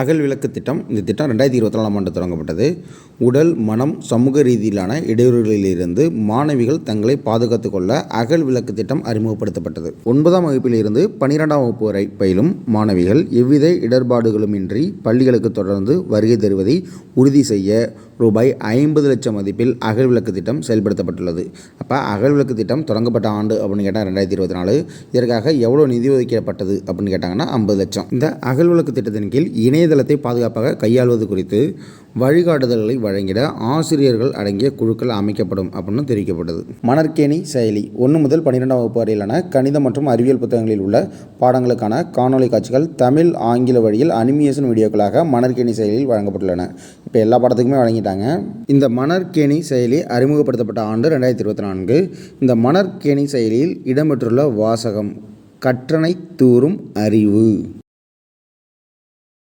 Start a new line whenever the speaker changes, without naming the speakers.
அகல் விளக்கு திட்டம். இந்த திட்டம் ரெண்டாயிரத்தி இருபத்தி நாலாம் ஆண்டு தொடங்கப்பட்டது. உடல் மனம் சமூக ரீதியிலான இடையூறுகளிலிருந்து மாணவிகள் தங்களை பாதுகாத்துக் கொள்ள அகல் விளக்கு திட்டம் அறிமுகப்படுத்தப்பட்டது. ஒன்பதாம் வகுப்பிலிருந்து பனிரெண்டாம் வகுப்பு வரை பயிலும் மாணவிகள் எவ்வித இடர்பாடுகளுமின்றி பள்ளிகளுக்கு தொடர்ந்து வருகை தருவதை உறுதி செய்ய ரூபாய் ஐம்பது லட்சம் மதிப்பில் அகல் விளக்கு திட்டம் செயல்படுத்தப்பட்டுள்ளது. அப்போ அகல் விளக்கு திட்டம் தொடங்கப்பட்ட ஆண்டு அப்படின்னு கேட்டால் ரெண்டாயிரத்தி இருபத்தி நாலு இதற்காக எவ்வளோ நிதி ஒதுக்கப்பட்டது அப்படின்னு கேட்டாங்கன்னா ஐம்பது லட்சம். இந்த அகல் விளக்கு திட்டத்தின் கீழ் இணையதளத்தை பாதுகாப்பாக கையாள்வது குறித்து வழிகாட்டுதல்களை வழங்கிட ஆசிரியர்கள் அடங்கிய குழுக்கள் அமைக்கப்படும் அப்படின்னு தெரிவிக்கப்பட்டது மணற்கேணி செயலி. ஒன்று முதல் பன்னிரெண்டாம் வகுப்பு வரையிலான கணிதம் மற்றும் அறிவியல் புத்தகங்களில் உள்ள பாடங்களுக்கான காணொளி காட்சிகள் தமிழ் ஆங்கில வழியில் அனிமியேஷன் வீடியோக்களாக மணற்கேணி செயலியில் வழங்கப்பட்டுள்ளன. இப்போ எல்லா பாடத்துக்குமே வழங்கிட்டாங்க. இந்த மணற்கேணி செயலி அறிமுகப்படுத்தப்பட்ட ஆண்டு ரெண்டாயிரத்தி இருபத்தி நான்கு. இந்த மணற்கேணி செயலியில் இடம்பெற்றுள்ள வாசகம் கற்றனை தூறும் அறிவு.